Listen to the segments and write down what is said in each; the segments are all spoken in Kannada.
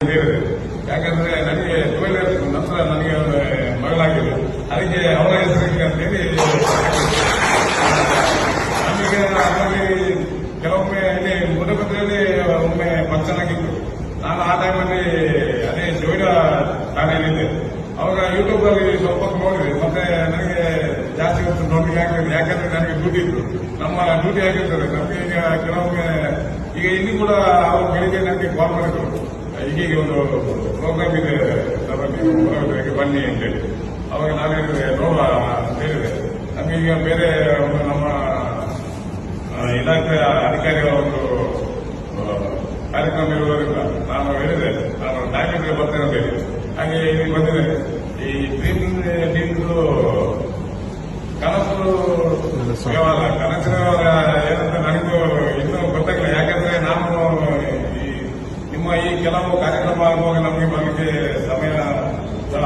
ಯಾಕಂದ್ರೆ ನನಗೆ ಜುವೆಲ್ಲರ್ ನಂತರ ನನಗೆ ಮಗಳಾಗಿದೆ. ಅದಕ್ಕೆ ಅವರ ಹೆಸರಿಗೆ ಅಂತೇಳಿ ನಮಗೆ ಅದರಲ್ಲಿ ಕೆಲವೊಮ್ಮೆ ಇಲ್ಲಿ ಮುದಪತ್ರದಲ್ಲಿ ಒಮ್ಮೆ ಫಂಕ್ಷನ್ ಆಗಿತ್ತು ನಾನು ಆ ಟೈಮಲ್ಲಿ ಅದೇ ಜೋಯಿಡ ಠಾಣೆಯಲ್ಲಿದ್ದೆ ಅವಾಗ ಯೂಟ್ಯೂಬ್ ಅಲ್ಲಿ ಸ್ವಲ್ಪ ನೋಡಿದೆ. ಮತ್ತೆ ನನಗೆ ಜಾಸ್ತಿ ಹೊತ್ತು ನೋಡ್ಲಿಕ್ಕೆ ಆಗ್ತದೆ ಯಾಕಂದ್ರೆ ನನಗೆ ಡ್ಯೂಟಿ ಇತ್ತು. ನಮ್ಮ ಡ್ಯೂಟಿ ಆಗಿರ್ತದೆ. ನಮಗೆ ಈಗ ಕೆಲವೊಮ್ಮೆ ಈಗ ಇಲ್ಲಿ ಕೂಡ ಅವರು ಬೆಳಿಗ್ಗೆ ನನಗೆ ಕಾಲ್ ಮಾಡಿದ್ರು ಹೀಗೆ ಒಂದು ಪ್ರೋಗ್ರಾಮ್ ಇದೆ. ಮುಖಾಂತರಕ್ಕೆ ಬನ್ನಿ ಅಂತೇಳಿ. ಅವಾಗ ನಾನು ಹೇಳಿದ್ರೆ ನೋಡುವ ಅಂತ ಹೇಳಿದೆ ನಮಗೀಗ ಈಗ ಬೇರೆ ಒಂದು ನಮ್ಮ ಇಲಾಖೆಯ ಅಧಿಕಾರಿಗಳ ಒಂದು ಕಾರ್ಯಕ್ರಮ ಇರುವುದರಿಂದ ನಾನು ಹೇಳಿದೆ ನಾನು ಟೈಮ್ ಇದ್ರೆ ಬರ್ತೇನೆ ಅಂತ ಹೇಳಿ. ಹಾಗೆ ಇಲ್ಲಿ ಬಂದಿದೆ. ಈ ಡ್ರೀಮ್ ಟೀಮ್ದು ಕನಸು ಕನಸಿನ ನಾವು ಕಾರ್ಯಕ್ರಮ ಆಗುವಾಗ ನಮಗೆ ಬರಲಿಕ್ಕೆ ಸಮಯ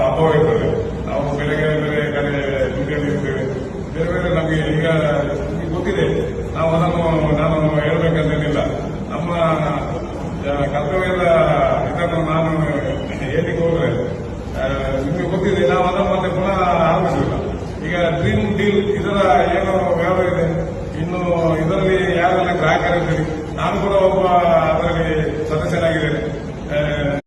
ಅಭಾವ ಇರ್ತದೆ. ನಾವು ಬೆಳಗ್ಗೆ ಬೇರೆ ಕಡೆ ಕಡೆ ಇರ್ತೇವೆ. ಬೇರೆ ಬೇರೆ ನಮಗೆ ಈಗ ಗೊತ್ತಿದೆ. ನಾವು ಅದನ್ನು ನಾನು ಹೇಳಬೇಕಂತೇನಿಲ್ಲ. ನಮ್ಮ ಕರ್ತವ್ಯದ ಇದನ್ನು ನಾನು ಹೇಳಿಕ್ಕೆ ಹೋದ್ರೆ ನಿಮಗೆ ಗೊತ್ತಿದೆ. ನಾವು ಅದನ್ನು ಮತ್ತೆ ಪುನಃ ಆರಂಭಿಸಿಲ್ಲ ಈಗ ಡ್ರೀಮ್ ಡೀಲ್ ಇದರ ಏನು ವ್ಯವಹಾರ ಇದೆ. ಇನ್ನು ಇದರಲ್ಲಿ ಯಾರೆಲ್ಲ ಗ್ರಾಹಕರಿದ್ದೀರಿ ನಾನು ಕೂಡ ಒಬ್ಬ ಅದರಲ್ಲಿ